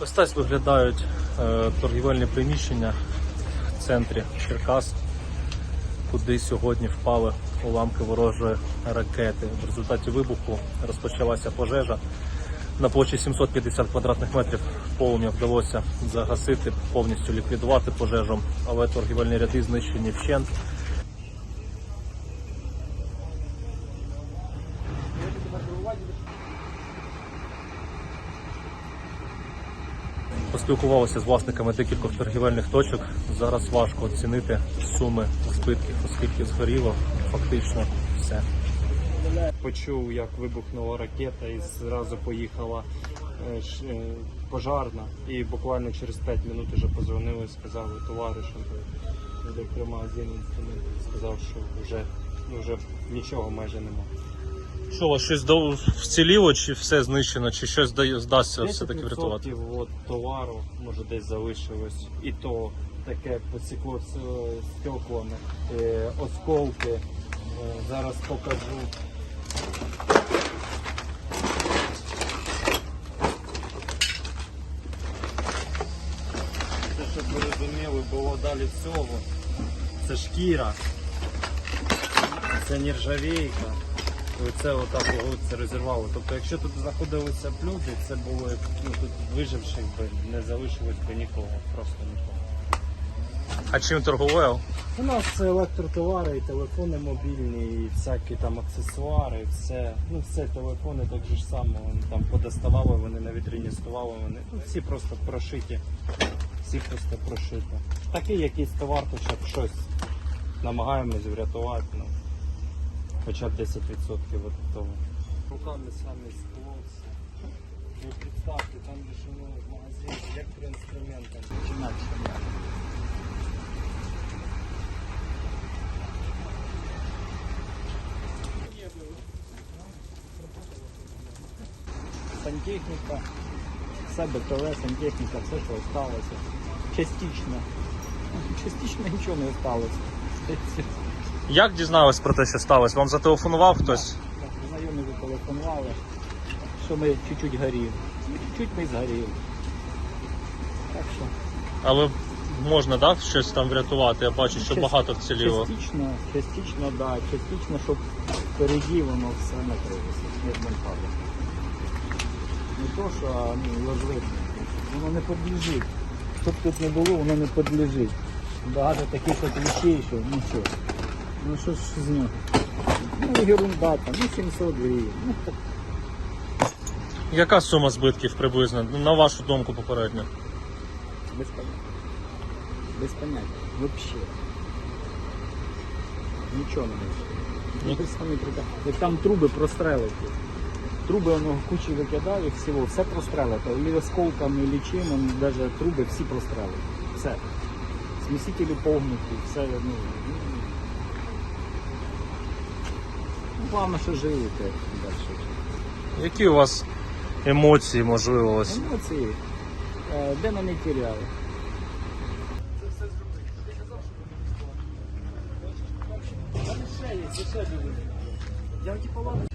Ось так виглядають е, торгівельні приміщення в центрі Черкас, куди сьогодні впали уламки ворожої ракети. В результаті вибуху розпочалася пожежа. На площі 750 квадратних метрів полум'я вдалося загасити, повністю ліквідувати пожежу, але торгівельні ряди знищені вщент. Поспілкувалися з власниками декількох торгівельних точок. Зараз важко оцінити суми збитків, оскільки згоріло фактично все. Почув, як вибухнула ракета і зразу поїхала е, е, пожарна. І буквально через 5 минут вже позвонили, сказали товаришам електромагазин інструментів, сказав, що вже, ну, вже нічого майже нема. Що у вас щось до- вціліло, чи все знищено, чи щось дає- здасться все-таки врятувати? 10% от товару може десь залишилось, і то таке посікло з стеклами, е, осколки. Е, зараз покажу. Це, щоб ви розуміли, було далі всього. Це шкіра, це нержавійка. Оце отак це розірвало. Тобто, якщо тут знаходилися б люди, це було ну, тут виживших би не залишилось би нікого, просто нікого. А чим торгував? У нас електротовари, і телефони мобільні, і всякі там аксесуари, все. Ну все, телефони так же ж само, вони там подоставали, вони на вітріні ставали, вони ну, всі просто прошиті. Всі просто прошиті. Такий якийсь товар, хоча б щось намагаємось врятувати. Ну, хоча б 10% від того. Руками самі скло все. Ви представте, там ж ну, в магазині електроінструментами. Інакше. сантехніка, все БТВ, сантехніка, все, що залишилося. Частично. Частично нічого не залишилося. Як дізнались про те, що сталося? Вам зателефонував хтось? Знайомі зателефонували, що ми чуть-чуть горіли. Чуть-чуть ми згоріли. Так що Але можна да, щось там врятувати. Я бачу, що Част- багато вціліло. частично, частично, да, частично, щоб впереді воно все накрилося. Як монтажем. Не то, що а, ну, ложить. Воно не подлежить. Щоб тут не було, воно не подлежить. Багато таких от вещей, що ну що. Ну що ж з нього? Ну ерунда там, ну 700 гривень. Ну так Яка сума збитків приблизно? Ну, На вашу думку попередньо? без поняття. Без поняття. Вообще. Нічого не може. Ви самі прика- Як там труби прострелити. Труби воно кучі викидає всього, все прострелити. Или осколками, или чим, навіть труби всі прострелити. Все. Смісителі повністю, все. Ну, главное, що живете далі. Які у вас емоції, можливо, ось? Емоції, е, де ми не тіряли. Я типу ладно